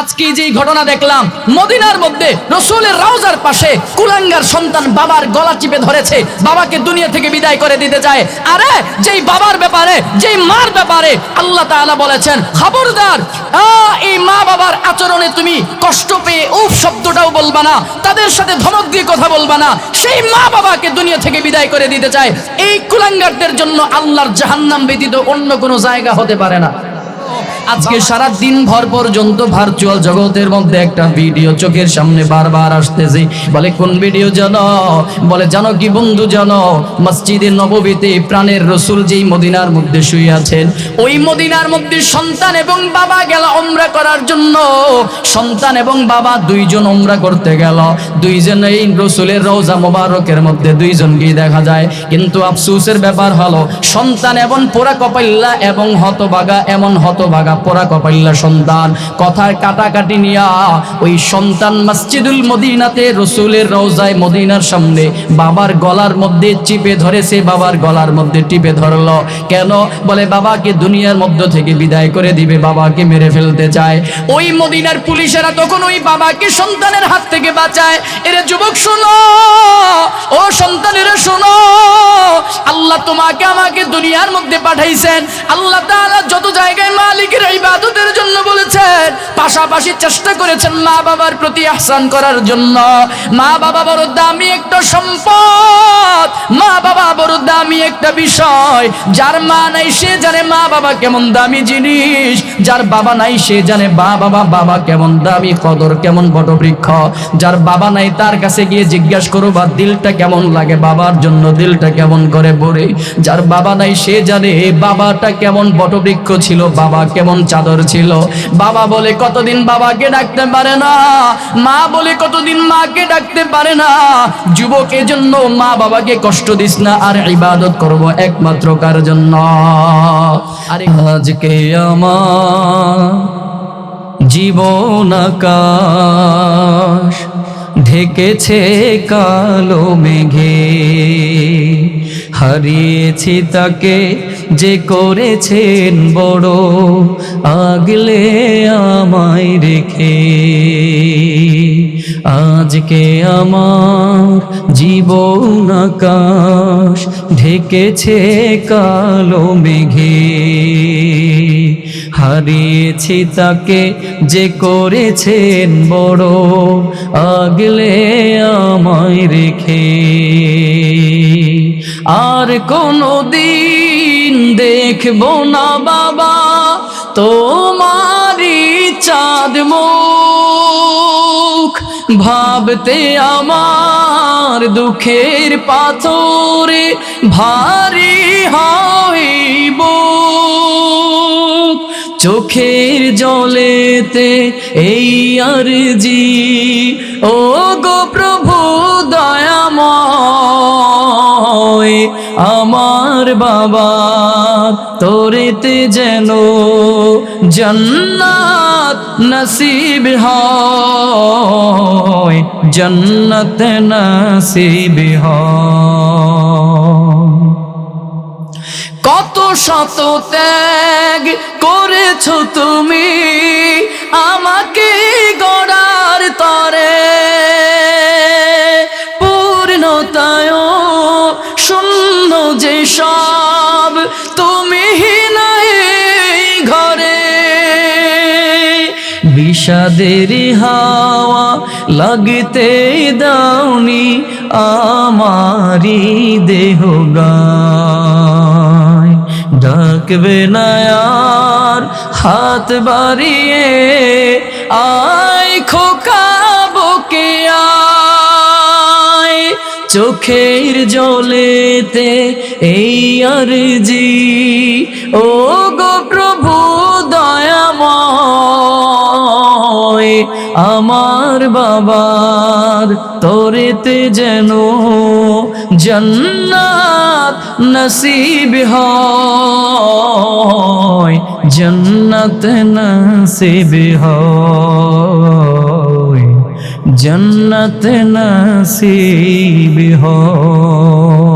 আজকে যে ঘটনা দেখলাম, মদিনার মধ্যে রসুলের রাউজার পাশে কুলাঙ্গার সন্তান বাবার গলা চিপে ধরেছে, বাবাকে দুনিয়া থেকে বিদায় করে দিতে চায়। আরে, যেই বাবার ব্যাপারে, যেই মার ব্যাপারে আল্লাহ তাআলা বলেছেন, খবরদার এই মা বাবার আচরণে তুমি কষ্ট পেয়ে উফ শব্দটাও বলবা না, তাদের সাথে ধমক দিয়ে কথা বলবা না, সেই মা বাবাকে দুনিয়া থেকে বিদায় করে দিতে চায়। এই কুলাঙ্গারদের জন্য আল্লাহর জাহান্নাম ব্যতীত অন্য কোনো জায়গা হতে পারে না। আজকে সারা দিন ভর পর্যন্ত ভার্চুয়াল জগতের মধ্যে একটা ভিডিও চোখের সামনে বারবার আসতেছে। বলে, কোন ভিডিও জানো? বলে, জানো কি বন্ধু, জানো? মসজিদে নববীতে প্রাণের রসুল যেই মদিনার মধ্যে শুয়ে আছেন, ওই মদিনার মধ্যে সন্তান এবং বাবা গেল ওমরা করার জন্য। সন্তান এবং বাবা দুইজন ওমরা করতে গেল। দুইজন এই রসুলের রওজা মোবারকের মধ্যে দুইজনকেই দেখা যায়। কিন্তু আফসুসের ব্যাপার হলো, সন্তান এবং পোড়া কপাল্লা এবং হতবাগা এমন হতবাগা পোড়া কপাল্লা সন্তান। কথার কাটাকাটি নিয়া ওই সন্তান মসজিদুল মদিনাতে রসুলের রওজায় মদিনার সামনে বাবার গলার মধ্যে চিপে ধরেছে, বাবার গলার মধ্যে টিপে ধরলো। কেন? বলে, বাবাকে দুনিয়ার মধ্য থেকে বিদায় করে দিবে, বাবাকে মেরে ফেলতে চায়। ওই মদিনার পুলিশেরা তখন ওই বাবাকে সন্তানের হাত থেকে বাঁচায়। এরে যুবক, শোনো! ও সন্তানেরা, শোনো! তোমাকে আমাকে দুনিয়ার মধ্যে পাঠাইছেন। আল্লাহ তাআলা যত জায়গায় মালিকের ইবাদতের জন্য বলেছেন, পাশাপাশি চেষ্টা করেছেন মা বাবার প্রতি আহসান করার জন্য। মা বাবা বড় দামি একটা সম্পদ, মা বাবা বড় দামি একটা বিষয়। যার মা নাই, সে জানে মা বাবা কেমন দামি জিনিস। যার বাবা নাই, সে জানে বা বাবা বাবা কেমন দামি কদর, কেমন বটবৃক্ষ। যার বাবা নাই, তার কাছে গিয়ে জিজ্ঞাসা করো, বা দিলটা কেমন লাগে? বাবার জন্য দিলটা কেমন করে পড়ে যার বাবা নাই, সে জানে বাবাটা কেমন বটবৃক্ষ ছিল, বাবা কেমন চাদর ছিল। বাবা বলে, কতদিন বাবাকে ডাকতে পারে না? মা বলে, কতদিন মাকে ডাকতে পারে না? যুবক, এজন্য মা বাবাকে কষ্ট দিস না, আর ইবাদত করব একমাত্র কার জন্য? আরে আজকে আমার জীবন ঢেকেছে কালো মেঘে। হারিয়েছি তাকে যে করেছেন বড় আগলে আমায় রেখে। আজকে আমার জীবন আকাশ ঢেকেছে কালো মেঘে। হারিয়েছি তাকে যে করেছেন বড় আগলে আমায় রেখে। আর কোনো দিন দেখব না বাবা তোমারই চাঁদ মুখ ভাবতে আমার দুঃখের পাথরে ভারী হইব। চোখের জলেতে এই আর জি ও গো প্রভু দয়াময়, আমার বাবা তোরেতে যেন জন্নাত নসিব হয়। জন্নত নসিব কত শত ত্যাগ করেছ তুমি আমাকে গড়ার তরে। পূর্ণতায় শূন্য যে সব তুমি বিষাদের হাওয়া লাগতে দাওনি আমারি দেহ গায়। ডাকবে না আর হাত বাড়িয়ে, আয় খোকা বুকে চোখের জলেতে এই আর জি ও আমার বাবার তোরেতে যেন জন্নাত নসিব হয় জন্নত নসিব হয় জন্নত নসিব হয়।